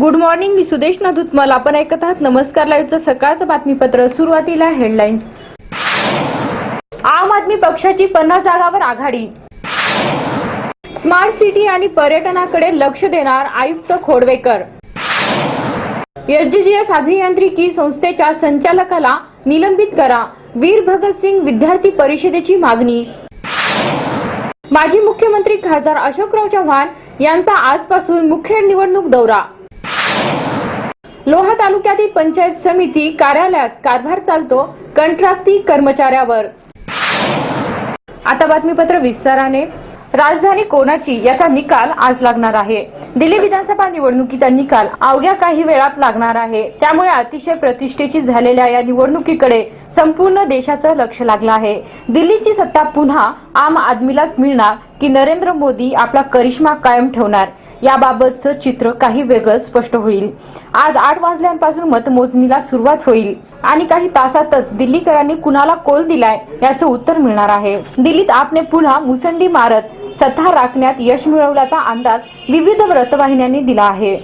Good morning मी सुदेश नादुतमल आपण ऐकत आहात नमस्कार लाईव्हचं सकाळचं बातमीपत्र. सुरुवातीला हेडलाईन्स आम आदमी पक्षाची पन्नास जागावर आघाडी. स्मार्ट सिटी आणि पर्यटनाकडे लक्ष देणार आयुक्त खोडवेकर. एसजीजीएस अभियांत्रिकी संस्थेच्या संचालकाला निलंबित करा. वीर भगतसिंग विद्यार्थी परिषदेची मागणी. माजी मुख्यमंत्री खासदार अशोकराव चव्हाण यांचा आजपासून मुखेड निवडणूक दौरा. लोहा तालुक्यातील पंचायत समिती कार्यालयात कारभार चालतो कंत्राटी कर्मचाऱ्यावर. आता बातमीपत्र विस्ताराने. राजधानी कोणाची याचा निकाल आज लागणार आहे. दिल्ली विधानसभा निवडणुकीचा निकाल अवघ्या काही वेळात लागणार आहे. त्यामुळे अतिशय प्रतिष्ठेची झालेल्या या निवडणुकीकडे संपूर्ण देशाचं लक्ष लागलं आहे. दिल्लीची सत्ता पुन्हा आम आदमीलाच मिळणार की नरेंद्र मोदी आपला करिश्मा कायम ठेवणार? याबाबतचं चित्र काही वेगळं स्पष्ट होईल. आज आठ वाजल्यापासून मतमोजणीला सुरुवात होईल. आणि काही तासातच दिल्लीकरांनी कुणाला कोल दिलाय याचं उत्तर मिळणार आहे. दिल्लीत आपने पुन्हा मुसंडी मारत सत्ता राखण्यात यश मिळवल्याचा अंदाज विविध व्रतवाहिन्यांनी दिला आहे.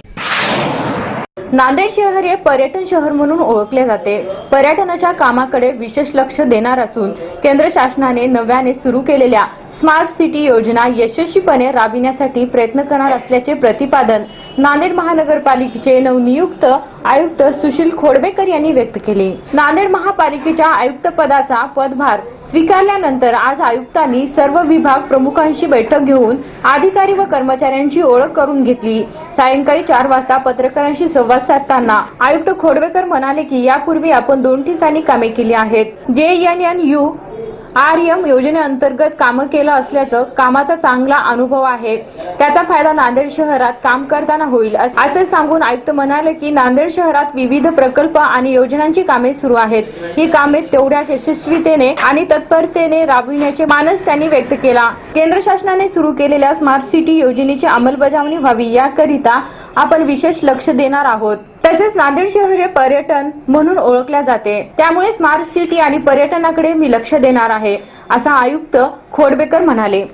नांदेड शहर हे पर्यटन शहर म्हणून ओळखले जाते. पर्यटनाच्या कामाकडे विशेष लक्ष देणार असून केंद्र शासनाने नव्याने सुरू केलेल्या स्मार्ट सिटी योजना यशस्वीपणे राबविण्यासाठी प्रयत्न करणार असल्याचे प्रतिपादन नांदेड महानगरपालिकेचे नवनियुक्त आयुक्त सुशील खोडवेकर यांनी व्यक्त केले. नांदेड महापालिकेच्या आयुक्त पदाचा पदभार स्वीकारल्यानंतर आज आयुक्तांनी सर्व विभाग प्रमुखांशी बैठक घेऊन अधिकारी व कर्मचाऱ्यांची ओळख करून घेतली. सायंकाळी चार वाजता पत्रकारांशी संवाद साधताना आयुक्त खोडवेकर म्हणाले की यापूर्वी आपण दोन ठिकाणी कामे केली आहेत. J N N U R M योजनेअंतर्गत कामं केलं असल्याचं कामाचा चांगला अनुभव आहे. त्याचा फायदा नांदेड शहरात काम करताना होईल. अस- असे सांगून आयुक्त म्हणाले की नांदेड शहरात विविध प्रकल्प आणि योजनांची कामे सुरू आहेत. ही कामे तेवढ्याच यशस्वीतेने आणि तत्परतेने राबविण्याचे मानस त्यांनी व्यक्त केला. केंद्र शासनाने सुरू केलेल्या स्मार्ट सिटी योजनेची अंमलबजावणी व्हावी याकरिता आपण विशेष लक्ष देणार आहोत. तसेच नांदेड शहर हे पर्यटन म्हणून ओळखल्या जाते. त्यामुळे स्मार्ट सिटी आणि पर्यटनाकडे मी लक्ष देणार आहे असा आयुक्त खोडबेकर म्हणाले.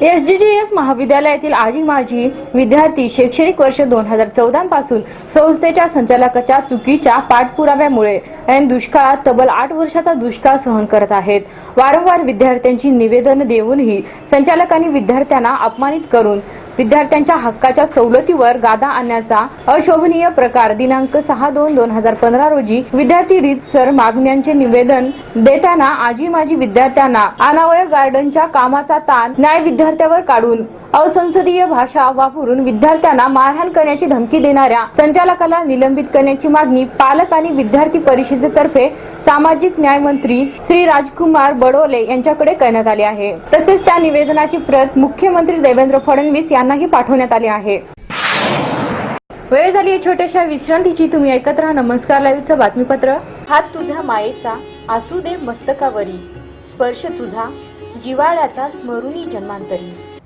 एसजीजीएस महाविद्यालयातील आजी माजी विद्यार्थी शैक्षणिक वर्ष दोन हजार चौदा पासून संस्थेच्या संचालकाच्या चुकीच्या पाठपुराव्यामुळे ऐन दुष्काळात तब्बल आठ वर्षाचा दुष्काळ सहन करत आहेत. वारंवार विद्यार्थ्यांची निवेदन देऊनही संचालकांनी विद्यार्थ्यांना अपमानित करून विद्यार्थ्यांच्या हक्काच्या सवलतीवर गादा आणण्याचा अशोभनीय प्रकार दिनांक सहा दोन दोन हजार पंधरा रोजी विद्यार्थी रीतसर मागण्यांचे निवेदन देताना आजी माजी विद्यार्थ्यांना अनावय गार्डनच्या कामाचा ताण न्याय विद्यार्थ्यावर काढून असंसदीय भाषा वापरून विद्यार्थ्यांना मारहाण करण्याची धमकी देणाऱ्या संचालकाला निलंबित करण्याची मागणी पालक आणि विद्यार्थी परिषदेतर्फे सामाजिक न्याय मंत्री श्री राजकुमार बडोले यांच्याकडे करण्यात आली आहे. तसेच त्या निवेदनाची प्रत मुख्यमंत्री देवेंद्र फडणवीस यांनाही पाठवण्यात आली आहे. वेळ झाली आहे छोट्याशा विश्रांतीची. तुम्ही ऐकत राहा नमस्कार लाईव्हचं बातमीपत्र. हात तुझ्या मायेचा असू दे मस्तकावरी. स्पर्श तुझा जिवाळ्याचा स्मरुणी जन्मांतरी.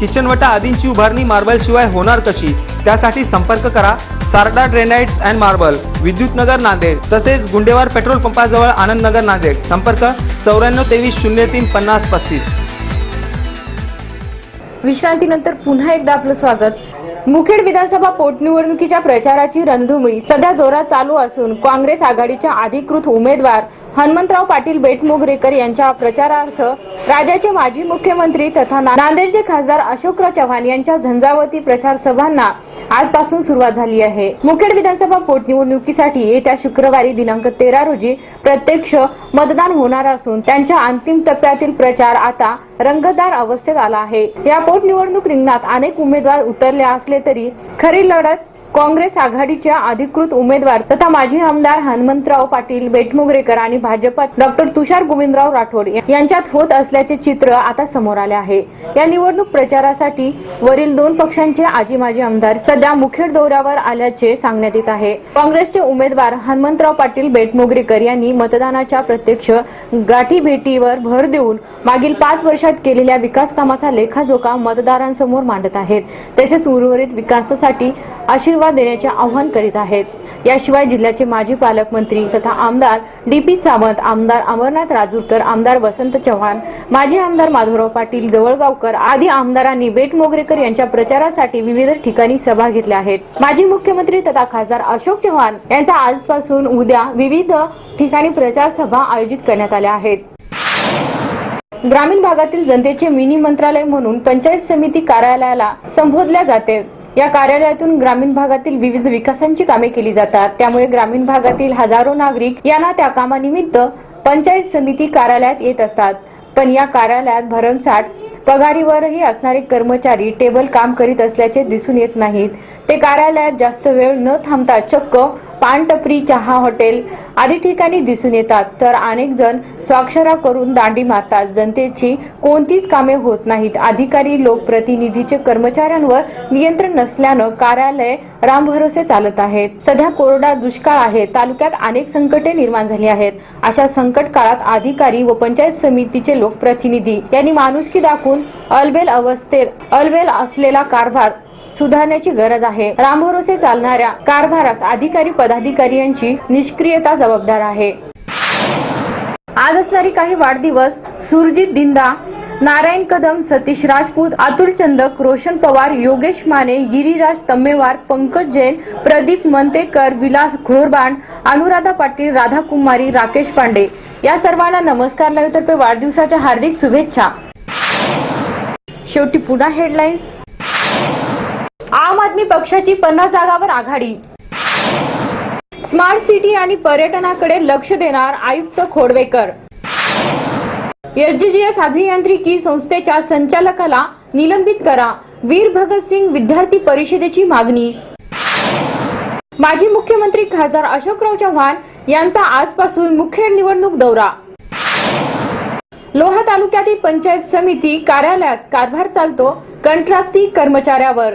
किचनवटा आदींची उभारणी मार्बल शिवाय होणार कशी? त्यासाठी संपर्क करा Sarda granites and marble Vidyutnagar Nanded तसेच गुंडेवार पेट्रोल पंपाजवळ आनंदनगर नांदेड. संपर्क चौऱ्याण्णव तेवीस शून्य तीन पन्नास पस्तीस. विश्रांतीनंतर पुन्हा एकदा आपलं स्वागत. मुखेड विधानसभा पोटनिवडणुकीच्या प्रचाराची रणधुमळी सध्या जोरात चालू असून काँग्रेस आघाडीच्या अधिकृत उमेदवार हनुमंतराव पाटील बेटमोगरेकर यांच्या प्रचारार्थ राज्याचे माजी मुख्यमंत्री तथा नांदेडचे खासदार अशोकराव चव्हाण यांच्या झंझावती प्रचार सभांना आजपासून सुरुवात झाली आहे. मुखेड विधानसभा पोटनिवडणुकीसाठी येत्या शुक्रवारी दिनांक तेरा रोजी प्रत्यक्ष मतदान होणार असून त्यांच्या अंतिम टप्प्यातील प्रचार आता रंगतदार अवस्थेत आला आहे. या पोटनिवडणूक रिंगणात अनेक उमेदवार उतरले असले तरी खरी लढत काँग्रेस आघाडीच्या अधिकृत उमेदवार तथा माजी आमदार हनुमंतराव पाटील बेटमुगरेकर आणि भाजपात डॉक्टर तुषार गोविंदराव राठोड यांच्यात होत असल्याचे चित्र आता समोर आले आहे. या निवडणूक प्रचारासाठी वरील दोन पक्षांचे आजी माजी आमदार सध्या मुखेड दौऱ्यावर आल्याचे सांगण्यात येत आहे. काँग्रेसचे उमेदवार हनुमंतराव पाटील बेटमोगरेकर यांनी मतदानाच्या प्रत्यक्ष गाठीभेटीवर भर देऊन मागील पाच वर्षात केलेल्या विकास कामाचा लेखाजोखा मतदारांसमोर मांडत आहेत. तसेच उर्वरित विकासासाठी आशीर्वाद देण्याचे आवाहन करीत आहेत. याशिवाय जिल्ह्याचे माजी पालकमंत्री तथा आमदार डी पी सावंत आमदार अमरनाथ राजूरकर आमदार वसंत चव्हाण माजी आमदार माधवराव पाटील जवळगावकर आदी आमदारांनी बेटमोगरेकर यांच्या प्रचारासाठी विविध ठिकाणी सभा घेतल्या आहेत. माजी मुख्यमंत्री तथा खासदार अशोक चव्हाण यांचा आजपासून उद्या विविध ठिकाणी प्रचार सभा आयोजित करण्यात आल्या आहेत. ग्रामीण भागातील जनतेचे मिनी मंत्रालय म्हणून पंचायत समिती कार्यालयाला संबोधल्या जाते. या कार्यालयातून ग्रामीण भागातील विविध विकासांची कामे केली जातात. त्यामुळे ग्रामीण भागातील हजारो नागरिक यांना त्या कामानिमित्त पंचायत समिती कार्यालयात येत असतात. पण या कार्यालयात भरमसाठ पगारीवरही असणारे कर्मचारी टेबल काम करीत असल्याचे दिसून येत नाहीत. ते कार्यालयात जास्त वेळ न थांबता चक्क पानटपरी चहा हॉटेल आदी ठिकाणी दिसून येतात. तर अनेक जण स्वाक्षरा करून दांडी मारतात. जनतेची कोणतीच कामे होत नाहीत. अधिकारी लोकप्रतिनिधीचे कर्मचाऱ्यांवर नियंत्रण नसल्यानं कार्यालय रामभरोसे चालत आहेत. सध्या कोरडा दुष्काळ आहे. तालुक्यात अनेक संकटे निर्माण झाली आहेत. अशा संकट काळात अधिकारी व पंचायत समितीचे लोकप्रतिनिधी यांनी माणुसकी दाखवून अलबेल अवस्थेत अलबेल असलेला कारभार सुधारण्याची गरज आहे. रामभरोसे चालणाऱ्या कारभारास अधिकारी पदाधिकारी यांची निष्क्रियता जबाबदार आहे. आज असणारी काही वाढदिवस सुरजित दिंदा नारायण कदम सतीश राजपूत अतुल चंदक रोशन पवार योगेश माने गिरिराज तम्मेवार पंकज जैन प्रदीप मंतेकर विलास घोरबांड अनुराधा पाटील राधा कुमारी राकेश पांडे. या सर्वांना नमस्कार लावतर्फे वाढदिवसाच्या हार्दिक शुभेच्छा. शेवटी पुन्हा हेडलाईन्स आम आदमी पक्षाची पन्नास जागावर आघाडी. स्मार्ट सिटी आणि पर्यटनाकडे लक्ष देणार आयुक्त खोडवेकर. एसजीजीएस अभियांत्रिकी संस्थेच्या संचालकाला निलंबित करा. वीर भगतसिंग विद्यार्थी परिषदेची मागणी. माजी मुख्यमंत्री खासदार अशोकराव चव्हाण यांचा आजपासून मुख्य निवडणूक दौरा. लोहा तालुक्यातील पंचायत समिती कार्यालयात कारभार चालतो कंत्राटी कर्मचाऱ्यावर.